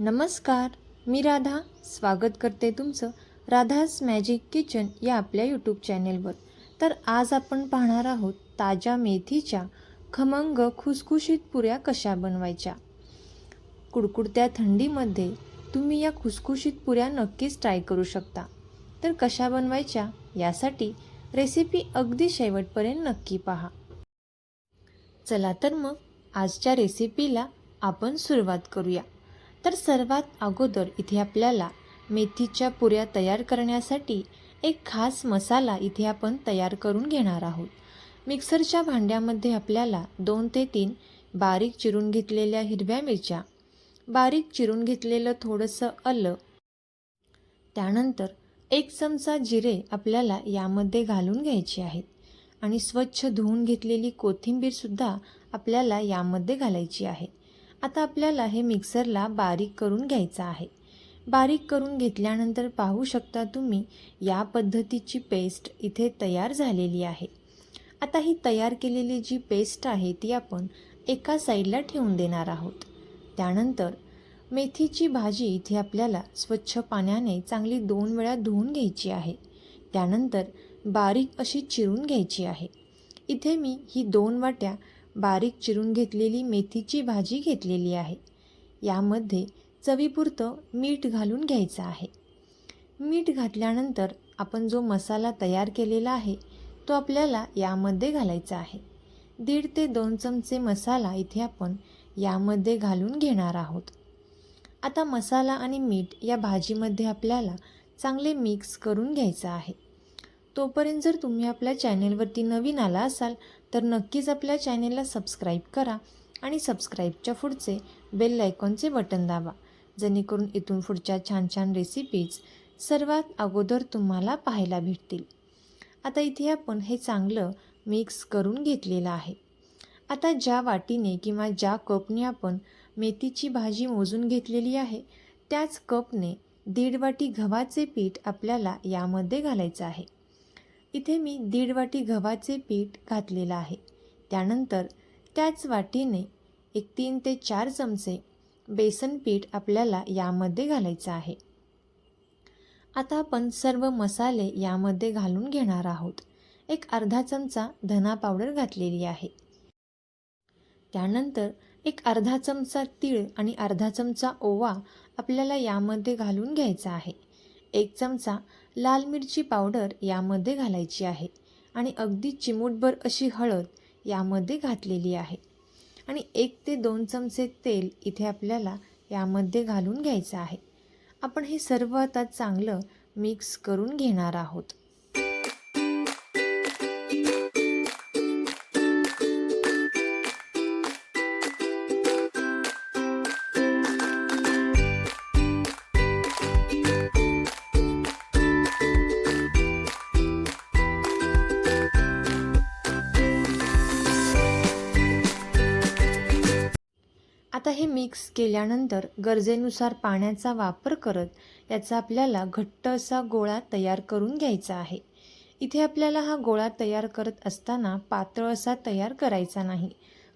नमस्कार मी राधा. स्वागत करते तुमचं राधास मॅजिक किचन या आपल्या यूट्यूब चॅनेलवर तर आज आपण पाहणार आहोत ताज्या मेथीच्या खमंग खुसखुशीत पुऱ्या कशा बनवायच्या? कुडकुडत्या थंडीमध्ये तुम्ही या खुसखुशीत पुऱ्या नक्कीच ट्राय करू शकता. तर कशा बनवायच्या यासाठी रेसिपी अगदी शेवटपर्यंत नक्की पहा. चला तर मग आजच्या रेसिपीला आपण सुरुवात करूया. तर सर्वात अगोदर इथे आपल्याला मेथीच्या पुऱ्या तयार करण्यासाठी एक खास मसाला इथे आपण तयार करून घेणार आहोत. मिक्सरच्या भांड्यामध्ये आपल्याला दोन ते तीन बारीक चिरून घेतलेल्या हिरव्या मिरच्या बारीक चिरून घेतलेलं थोडंसं आलं त्यानंतर एक चमचा जिरे आपल्याला यामध्ये घालून घ्यायचे आहेत आणि स्वच्छ धुवून घेतलेली कोथिंबीरसुद्धा आपल्याला यामध्ये घालायची आहे. आता आपल्याला हे मिक्सरला बारीक करून घ्यायचं आहे. बारीक करून घेतल्यानंतर पाहू शकता तुम्ही या पद्धतीची पेस्ट इथे तयार झालेली आहे. आता ही तयार केलेली जी पेस्ट आहे ती आपण एका साईडला ठेवून देणार आहोत. त्यानंतर मेथीची भाजी इथे आपल्याला स्वच्छ पाण्याने चांगली दोन वेळा धुवून घ्यायची आहे. त्यानंतर बारीक अशी चिरून घ्यायची आहे. इथे मी ही दोन वाट्या बारीक चिरून घेतलेली मेथीची भाजी घेतलेली आहे. यामध्ये चवीपुरतं मीठ घालून घ्यायचं आहे. मीठ घातल्यानंतर आपण जो मसाला तयार केलेला आहे तो आपल्याला यामध्ये घालायचा आहे. दीड ते दोन चमचे मसाला इथे आपण यामध्ये घालून घेणार आहोत. आता मसाला आणि मीठ या भाजीमध्ये आपल्याला चांगले मिक्स करून घ्यायचं आहे. तोपर्यंत जर तुम्ही आपल्या चॅनेलवरती नवीन आला असाल तर नक्कीच आपल्या चॅनेलला सबस्क्राईब करा आणि सबस्क्राईबच्या पुढचे बेल आयकॉनचे बटन दाबा जेणेकरून इथून पुढच्या छान छान रेसिपीज सर्वात अगोदर तुम्हाला पाहायला भेटतील. आता इथे आपण हे चांगलं मिक्स करून घेतलेलं आहे. आता ज्या वाटीने किंवा ज्या कपने आपण मेथीची भाजी मोजून घेतलेली आहे त्याच कपने दीड वाटी गव्हाचे पीठ आपल्याला यामध्ये घालायचं आहे. इथे मी दीड वाटी गव्हाचे पीठ घातलेलं आहे. त्यानंतर त्याच वाटीने एक तीन ते चार चमचे बेसन पीठ आपल्याला यामध्ये घालायचं आहे. आता आपण सर्व मसाले यामध्ये घालून घेणार आहोत. एक अर्धा चमचा धना पावडर घातलेली आहे. त्यानंतर एक अर्धा चमचा तीळ आणि अर्धा चमचा ओवा आपल्याला यामध्ये घालून घ्यायचा आहे. एक चमचा लाल मिरची पावडर यामध्ये घालायची आहे आणि अगदी चिमूटभर अशी हळद यामध्ये घातलेली आहे. आणि एक ते दोन चमचे तेल इथे आपल्याला यामध्ये घालून घ्यायचं आहे. आपण हे सर्व आता चांगलं मिक्स करून घेणार आहोत. आता हे मिक्स केल्यानंतर गरजेनुसार पाण्याचा वापर करत याचा आपल्याला घट्ट असा गोळा तयार करून घ्यायचा आहे. इथे आपल्याला हा गोळा तयार करत असताना पातळ असा तयार करायचा नाही.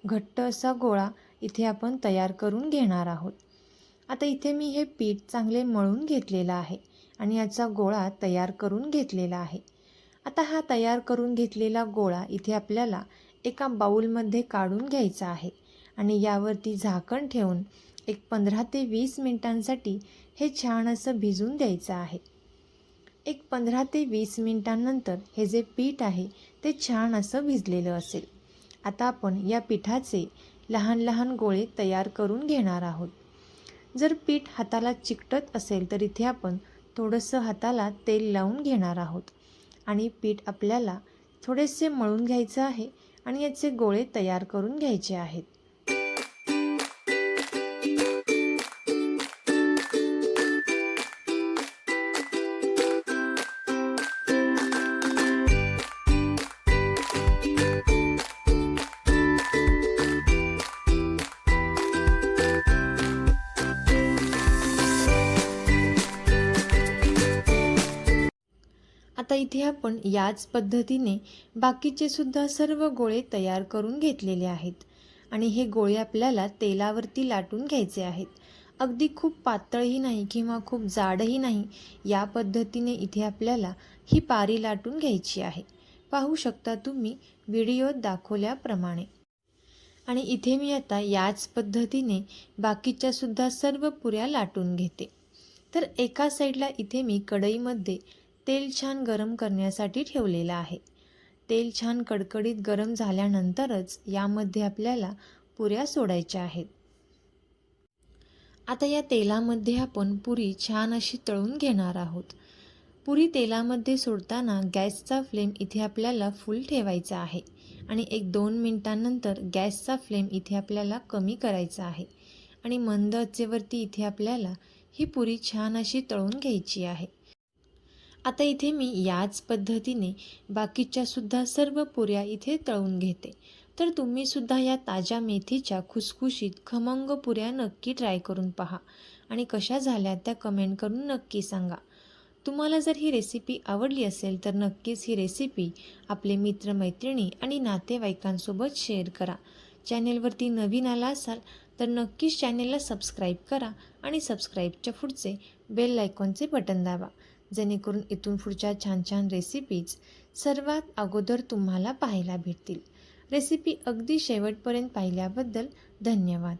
घट्ट असा गोळा इथे आपण तयार करून घेणार आहोत. आता इथे मी हे पीठ चांगले मळून घेतलेलं आहे आणि याचा गोळा तयार करून घेतलेला आहे. आता हा तयार करून घेतलेला गोळा इथे आपल्याला एका बाऊलमध्ये काढून घ्यायचा आहे. आणि यावरती झाकण ठेवून एक पंधरा ते वीस मिनटांसाठी हे छान असं भिजून द्यायचं आहे. एक पंधरा ते वीस मिनटांनंतर हे जे पीठ आहे ते छान असं भिजलेलं असेल. आता आपण या पिठाचे लहान लहान गोळे तयार करून घेणार आहोत. जर पीठ हाताला चिकटत असेल तर इथे आपण थोडंसं हाताला तेल लावून घेणार आहोत. आणि पीठ आपल्याला थोडेसे मळून घ्यायचं आहे आणि याचे गोळे तयार करून घ्यायचे आहेत. आता इथे आपण याच पद्धतीने बाकीचे सुद्धा सर्व गोळे तयार करून घेतलेले आहेत. आणि हे गोळे आपल्याला तेलावरती लाटून घ्यायचे आहेत. अगदी खूप पातळही नाही किंवा खूप जाडही नाही या पद्धतीने इथे आपल्याला ही पारी लाटून घ्यायची आहे. पाहू शकता तुम्ही व्हिडिओत दाखवल्याप्रमाणे. आणि इथे मी आता याच पद्धतीने बाकीच्या सुद्धा सर्व पुऱ्या लाटून घेते. तर एका साईडला इथे मी कढईमध्ये तेल छान गरम करण्यासाठी ठेवलेलं आहे. तेल छान कडकडीत गरम झाल्यानंतरच यामध्ये आपल्याला पुऱ्या सोडायच्या आहेत. आता या तेलामध्ये आपण पुरी छान अशी तळून घेणार आहोत. पुरी तेलामध्ये सोडताना गॅसचा फ्लेम इथे आपल्याला फुल ठेवायचा आहे आणि एक दोन मिनटांनंतर गॅसचा फ्लेम इथे आपल्याला कमी करायचा आहे आणि मंद आचेवरती इथे आपल्याला ही पुरी छान अशी तळून घ्यायची आहे. आता इथे मी याच पद्धतीने बाकीच्या सुद्धा सर्व पुऱ्या इथे तळून घेते. तर तुम्ही सुद्धा या ताज्या मेथीच्या खुसखुशीत खमंग पुऱ्या नक्की ट्राय करून पहा आणि कशा झाल्या त्या कमेंट करून नक्की सांगा. तुम्हाला जर ही रेसिपी आवडली असेल तर नक्कीच ही रेसिपी आपले मित्रमैत्रिणी आणि नातेवाईकांसोबत शेअर करा. चॅनेलवरती नवीन आला असाल तर नक्कीच चॅनेलला सबस्क्राईब करा आणि सबस्क्राईबच्या पुढचे बेल आयकॉनचे बटन दाबा. जेणेकरून इथून पुढच्या छान छान रेसिपीज सर्वात अगोदर तुम्हाला पाहायला भेटतील. रेसिपी अगदी शेवटपर्यंत पाहिल्याबद्दल धन्यवाद.